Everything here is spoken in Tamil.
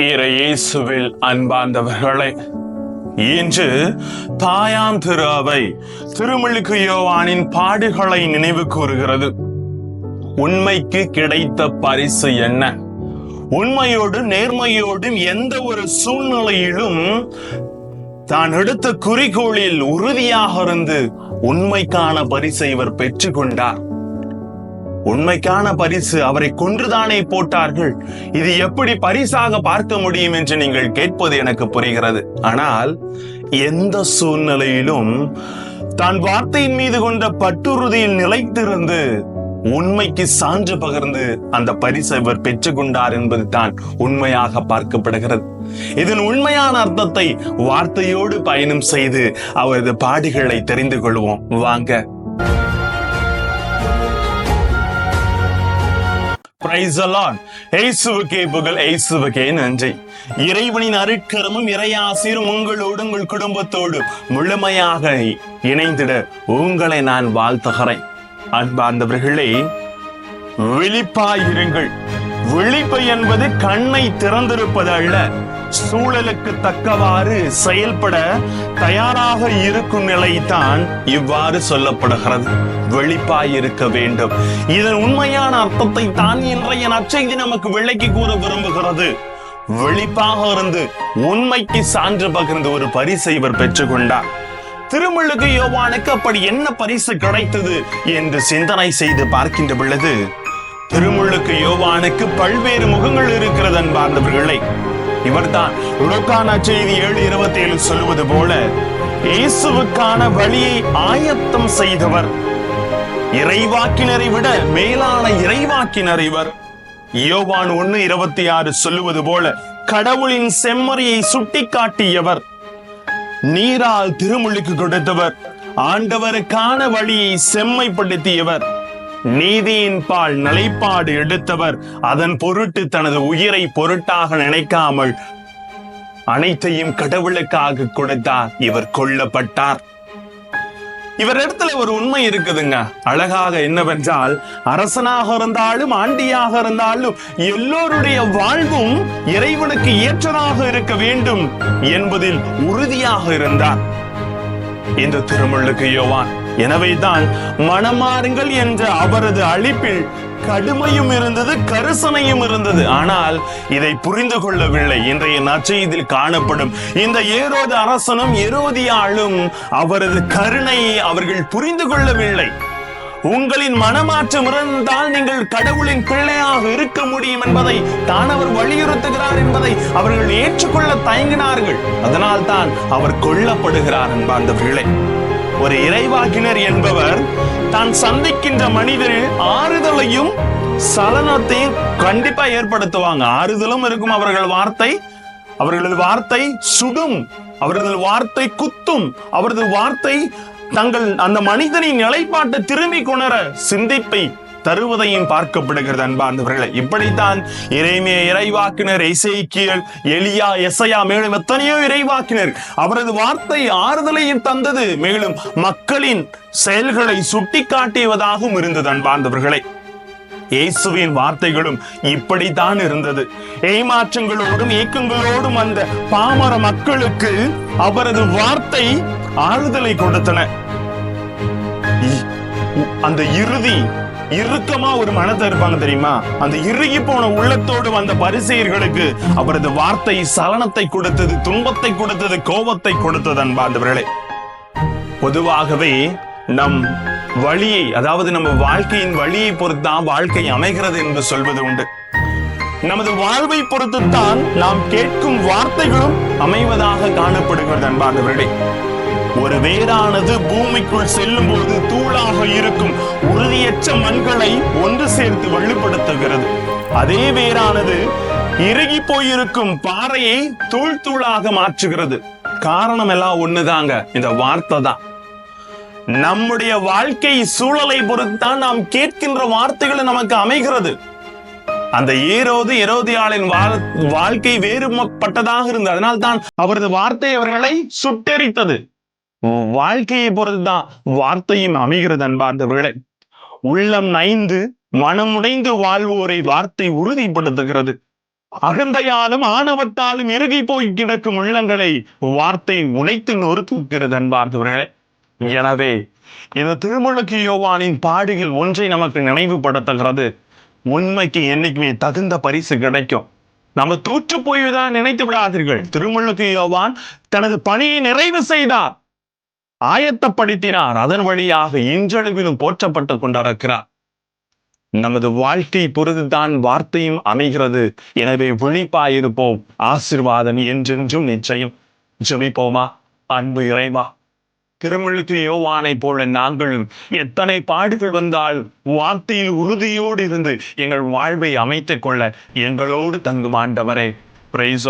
இயேசுவில் அன்பார்ந்தவர்களே இன்று தாயாம் திரு அவை திருமுழுக்கு யோவானின் பாடுகளை நினைவு கூறுகிறது. உண்மைக்கு கிடைத்த பரிசு என்ன? உண்மையோடும் நேர்மையோடும் எந்த ஒரு சூழ்நிலையிலும் தான் எடுத்த குறிக்கோளில் உறுதியாக இருந்து உண்மைக்கான பரிசை இவர் பெற்றுக்கொண்டார். உண்மைக்கான பரிசு அவரை கொன்றுதானே போட்டார்கள்? இது எப்படி பரிசாக பார்க்க முடியும் என்று நீங்கள் கேட்பது எனக்கு புரிகிறது. ஆனால் எந்த சூழ்நிலையிலும் தான் வார்த்தையின் மீது கொண்ட பட்டுறுதியில் நிலைத்திருந்து உண்மைக்கு சான்று பகிர்ந்து அந்த பரிசை இவர் பெற்றுக்கொண்டார் என்பது தான் உண்மையாக பார்க்கப்படுகிறது. இதன் உண்மையான அர்த்தத்தை வார்த்தையோடு பயணம் செய்து அவரது பாடுகளை தெரிந்து கொள்வோம். வாங்க. பிரைஸ் அலான் ஏசுவுக்கே புகழ் ஏசுவுக்கே நன்றி. இறைவனின் அருட்கரமும் இறையாசிரும் உங்களோடு உங்கள் குடும்பத்தோடு முழுமையாக இணைந்திட உங்களை நான் வாழ்த்துகிறேன். அன்பார்ந்தவர்களே விழிப்பாயிருங்கள். விழிப்பு என்பது கண்ணை திறந்திருப்பது அல்ல. சூழலுக்கு தக்கவாறு செயல்பட தயாராக இருக்கும் நிலைதான் இவ்வாறு சொல்லப்படுகிறது. வெளிப்பாய் இருக்க வேண்டும். இதன் உண்மையான அர்த்தத்தை தான் இன்றைய நற்செய்தி நமக்கு விளக்கி கூற விரும்புகிறது. வெளிப்பாக இருந்து உண்மைக்கு சான்று பகிர்ந்து ஒரு பரிசை இவர் பெற்றுக்கொண்டார். திருமுழுக்கு யோவானுக்கு அப்படி என்ன பரிசு கிடைத்தது என்று சிந்தனை செய்து பார்க்கின்ற பொழுது திருமுழுக்கு யோவானுக்கு பல்வேறு முகங்கள் இருக்கிறது அன்பார்ந்தவர்களை. இவர்தான். லோக்கான செய்தி ஏழு இருபத்தி ஏழு சொல்லுவது போல இயேசுவுக்கான வழியை ஆயத்தம் செய்தவர். இறைவாக்கினரை விட மேலான இறைவாக்கினர் இவர். யோவான் ஒன்னு இருபத்தி ஆறு சொல்லுவது போல கடவுளின் செம்மறியை சுட்டிக்காட்டியவர். நீரால் திருமுழுக்கு கொடுத்தவர். ஆண்டவருக்கான வழியை செம்மைப்படுத்தியவர். நீதியின் பால் நிலைப்பாடு எடுத்தவர் அதன் பொருட்டு தனது உயிரை பொருட்டாக நினைக்காமல் அனைத்தையும் கடவுளுக்காக கொடுத்தார். இவர் கொல்லப்பட்டார். இவர் இடத்துல ஒரு உண்மை இருக்குதுங்க. அழகாக என்னவென்றால் அரசனாக இருந்தாலும் ஆண்டியாக இருந்தாலும் எல்லோருடைய வாழ்வும் இறைவனுக்கு ஏற்றதாக இருக்க வேண்டும் என்பதில் உறுதியாக இருந்தார். இந்த திருமுள்ளுக்கு யோவான். எனவேதான் மனமாறுங்கள் என்ற அவரது அழிப்பில் கடுமையும் இருந்தது கருசனையும் இருந்தது. ஆனால் இதை புரிந்து கொள்ளவில்லை. இன்றைய நற்செய்தியில் காணப்படும் இந்த ஏரோது அரசனும் ஏரோதியாளும் அவரது கருணையை அவர்கள் புரிந்து கொள்ளவில்லை. உங்களின் மனமாற்றம் இருந்தால் நீங்கள் கடவுளின் பிள்ளையாக இருக்க முடியும் என்பதை தான் அவர் வலியுறுத்துகிறார் என்பதை அவர்கள் ஏற்றுக்கொள்ள தயங்கினார்கள். அதனால் தான் அவர் கொல்லப்படுகிறார் என்பார்ந்தவர்களே ஒரு இறைவாக்கினர் என்பவர் தான் சந்திக்கின்ற மனிதரில் ஆறுதலையும் சலனத்தையும் கண்டிப்பா ஏற்படுத்துவாங்க. ஆறுதலும் இருக்கும் அவர்கள் வார்த்தை அவர்களது வார்த்தை சுடும் அவரது வார்த்தை குத்தும் அவரது வார்த்தை தங்கள் அந்த மனிதனின் நிலைப்பாட்டை திரும்பி கொணர சிந்திப்பை தருவதையும் பார்க்கப்படுகிறது அன்பார்ந்தவர்களே. இப்படித்தான் இறைமைய இறைவாக்கினர் இசைக்கியல் எலியா எசையா மேலும் எத்தனையோ இறைவாக்கினர் அவரது வார்த்தை ஆறுதலையும் தந்தது. மேலும் மக்களின் செயல்களை சுட்டிக்காட்டியவதாகவும் இருந்தது அன்பார்ந்தவர்களே. இயேசுவின் வார்த்தைகளும் இப்படித்தான் இருந்தது. ஏமாற்றங்களோடும் ஏக்கங்களோடும் அந்த பாமர மக்களுக்கு அவரது வார்த்தை ஆறுதலை கொடுத்தன. அந்த இறுதி இறுக்கமா ஒரு மனத்தை இருப்பாங்க தெரியுமா? அந்த இறுகி போன உள்ளத்தோடு வந்த பரிசெயர்களுக்கு அவரது வார்த்தை சலனத்தை கொடுத்தது துன்பத்தை கொடுத்தது கோபத்தை கொடுத்தது அன்பார்ந்தவர்களே பொதுவாகவே நம் வழியை அதாவது நம்ம வாழ்க்கையின் வழியை பொறுத்தான் வாழ்க்கை அமைகிறது என்று சொல்வது உண்டு. நமது வாழ்வை பொறுத்துத்தான் நாம் கேட்கும் வார்த்தைகளும் அமைவதாக காணப்படுகிறது அன்பார்ந்தவர்களே ஒரு வேரானது பூமிக்குள் செல்லும் போது தூளாக இருக்கும் உறுதியற்ற மண்களை ஒன்று சேர்த்து வலுப்படுத்துகிறது. அதே வேரானது இறுகி போயிருக்கும் பாறையை தூள் தூளாக மாற்றுகிறது. காரணம் எல்லாம் ஒண்ணுதாங்க இந்த வார்த்தை தான். நம்முடைய வாழ்க்கை சூழலை பொறுத்தான் நாம் கேட்கின்ற வார்த்தைகளை நமக்கு அமைகிறது. அந்த ஏரோது எரோதியாளின் வாழ்- வாழ்க்கை வேறுபட்டதாக இருந்தது. அதனால்தான் அவரது வார்த்தை அவர்களை சுட்டெரித்தது. வாழ்க்கையை பொறுத்துதான் வார்த்தையும் அமைகிறது அன்பார்ந்தவர்களே. உள்ளம் நைந்து மனமுடைந்து வாழ்வோரை வார்த்தை உறுதிப்படுத்துகிறது. அகந்தையாலும் ஆணவத்தாலும் இறுகி போய் கிடக்கும் உள்ளங்களை வார்த்தை உடைத்து நொறுக்குகிறது அன்பார்ந்தவர்களே. எனவே இந்த திருமுழுக்கு யோவானின் பாடுகள் ஒன்றை நமக்கு நினைவுபடுத்துகிறது. உண்மைக்கு என்னைக்குமே தகுந்த பரிசு கிடைக்கும். நம்ம தூற்று போய்தான் நினைத்து விடாதீர்கள். திருமுழுக்கு யோவான் தனது பணியை நிறைவு செய்தார். ஆயத்தப்படுத்தினார். அதன் வழியாக இன்றளவிலும் போற்றப்பட்டு கொண்டிருக்கிறார். நமது வாழ்க்கை பொறுத்துதான் வார்த்தையும் அமைகிறது. எனவே விழிப்பாயிருப்போம். ஆசிர்வாதம் என்றென்றும் நிச்சயம். ஜெபிப்போமா? அன்பு இறைவா திருமுழுக்கு யோவானை போல நாங்களும் எத்தனை பாடுகள் வந்தால் வார்த்தையில் உறுதியோடு இருந்து எங்கள் வாழ்வை அமைத்துக் கொள்ள எங்களோடு தங்கும் ஆண்டவரே பிரைஸ்